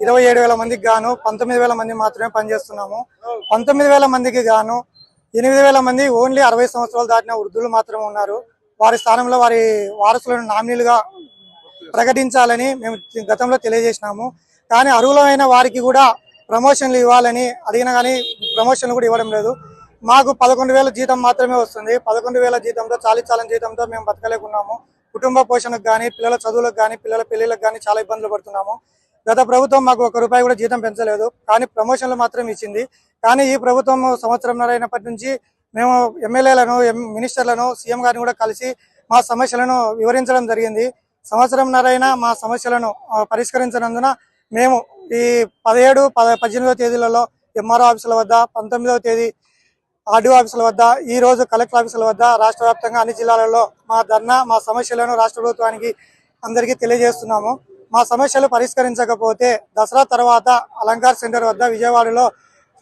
ఇరవై ఏడు వేల మందికి గాను పంతొమ్మిది వేల మంది మాత్రమే పనిచేస్తున్నాము. పంతొమ్మిది వేల మందికి గాను ఎనిమిది వేల మంది ఓన్లీ అరవై సంవత్సరాలు దాటిన వృద్ధులు మాత్రమే ఉన్నారు. వారి స్థానంలో వారి వారసులను నామినీలుగా ప్రకటించాలని మేము గతంలో తెలియజేసినాము. కానీ అర్హులమైన వారికి కూడా ప్రమోషన్లు ఇవ్వాలని అడిగినా కానీ ప్రమోషన్లు కూడా ఇవ్వడం లేదు. మాకు పదకొండు వేల జీతం మాత్రమే వస్తుంది. పదకొండు వేల జీతంతో చాలీ జీతంతో మేము బతకలేకున్నాము. కుటుంబ పోషణకు కానీ పిల్లల చదువులకు కానీ పిల్లల పెళ్ళిళ్ళకు కానీ చాలా ఇబ్బందులు పడుతున్నాము. గత ప్రభుత్వం మాకు ఒక రూపాయి కూడా జీతం పెంచలేదు. కానీ ప్రమోషన్లు మాత్రం ఇచ్చింది. కానీ ఈ ప్రభుత్వం సంవత్సరంన్నర అయినప్పటి నుంచి మేము ఎమ్మెల్యేలను ఎం- మినిస్టర్లను సీఎం గారిని కూడా కలిసి మా సమస్యలను వివరించడం జరిగింది. సంవత్సరంన్నర అయినా మా సమస్యలను పరిష్కరించినందున మేము ఈ పదిహేడు పద పద్దెనిమిదవ తేదీలలో ఎంఆర్ఓ ఆఫీసుల వద్ద పంతొమ్మిదవ తేదీ ఆర్డీఓ ఆఫీసుల వద్ద ఈ రోజు కలెక్టర్ ఆఫీసుల వద్ద రాష్ట్ర వ్యాప్తంగా అన్ని జిల్లాలలో మా ధర్నా మా సమస్యలను రాష్ట్ర ప్రభుత్వానికి అందరికీ తెలియజేస్తున్నాము. మా సమస్యలు పరిష్కరించకపోతే దసరా తర్వాత అలంకార్ సెంటర్ వద్ద విజయవాడలో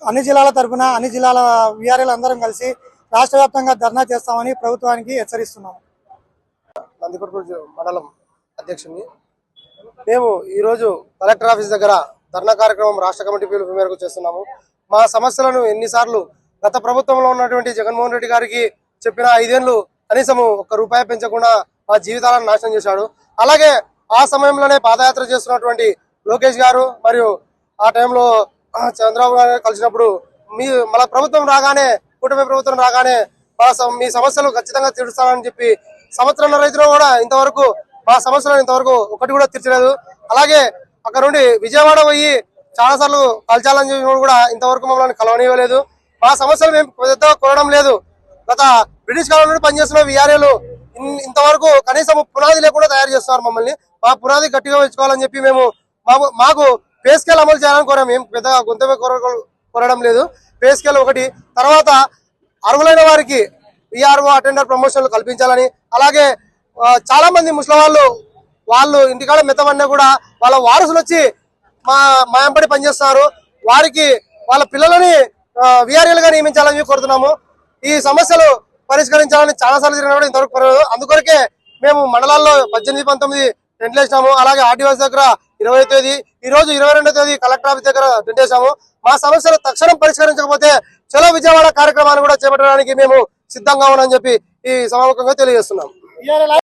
అన్ని జిల్లాల తరపున అన్ని జిల్లాల విఆర్ఏలు అందరం కలిసి రాష్ట్ర వ్యాప్తంగా ధర్నా చేస్తామని ప్రభుత్వానికి హెచ్చరిస్తున్నాము. నందికొట్కూరు మండలం అధ్యక్షుని మేము ఈరోజు కలెక్టర్ ఆఫీస్ దగ్గర ధర్నా కార్యక్రమం రాష్ట్ర కమిటీ పిలుపు మేరకు చేస్తున్నాము. మా సమస్యలను ఎన్నిసార్లు గత ప్రభుత్వంలో ఉన్నటువంటి జగన్మోహన్ రెడ్డి గారికి చెప్పిన ఐదేళ్ళు కనీసం ఒక్క రూపాయి పెంచకుండా మా జీవితాలను నాశనం చేశాడు. అలాగే ఆ సమయంలోనే పాదయాత్ర చేస్తున్నటువంటి లోకేష్ గారు మరియు ఆ టైంలో చంద్రబాబు గారు కలిసినప్పుడు మీ మన ప్రభుత్వం రాగానే కూటమి ప్రభుత్వం రాగానే మా మీ సమస్యలు ఖచ్చితంగా తీరుస్తానని చెప్పి సంవత్సరం రైతులు కూడా ఇంతవరకు మా సమస్యలను ఇంతవరకు ఒకటి కూడా తీర్చలేదు. అలాగే అక్కడ నుండి విజయవాడ పోయి చాలాసార్లు కలచాలని చెప్పి కూడా ఇంతవరకు మమ్మల్ని కలవనివ్వలేదు మా సమస్యలు మేము పెద్దగా కోరడం లేదు. గత బ్రిటిష్ కాలం నుండి పనిచేస్తున్న విఆర్ఏలు ఇంతవరకు కనీసం పునాది లేకుండా తయారు చేస్తున్నారు మమ్మల్ని. మా పునాది గట్టిగా ఉంచుకోవాలని చెప్పి మేము మాకు మాకు పే స్కేల్ అమలు చేయాలని కోరాం. మేము పెద్దగా గొంతమే కోర కోరడం లేదు. పే స్కేల్ ఒకటి. తర్వాత అర్హులైన వారికి విఆర్ఓ అటెండర్ ప్రమోషన్లు కల్పించాలని అలాగే చాలా మంది ముసలి వాళ్ళు వాళ్ళు ఇంటికాడ మితమన్నా కూడా వాళ్ళ వారసులు వచ్చి మా మాయంపడి పనిచేస్తున్నారు. వారికి వాళ్ళ పిల్లలని విఆర్ఎల్గా నియమించాలని కోరుతున్నాము. ఈ సమస్యలు పరిష్కరించాలని చాలా సార్లు తిరిగినా కూడా ఇంతవరకు పర్వాలేదు. అందుకొరకే మేము మండలాల్లో పద్దెనిమిది పంతొమ్మిది టెంట్లు వేసినాము. అలాగే ఆర్టీఓస్ దగ్గర ఇరవై తేదీ ఈ రోజు ఇరవై రెండో తేదీ కలెక్టర్ ఆఫీస్ దగ్గర టెంట్ వేసాము. మా సమస్యలు తక్షణం పరిష్కరించకపోతే చలో విజయవాడ కార్యక్రమాన్ని కూడా చేపట్టడానికి మేము సిద్ధంగా ఉన్నామని చెప్పి ఈ సమాముఖంగా తెలియజేస్తున్నాం.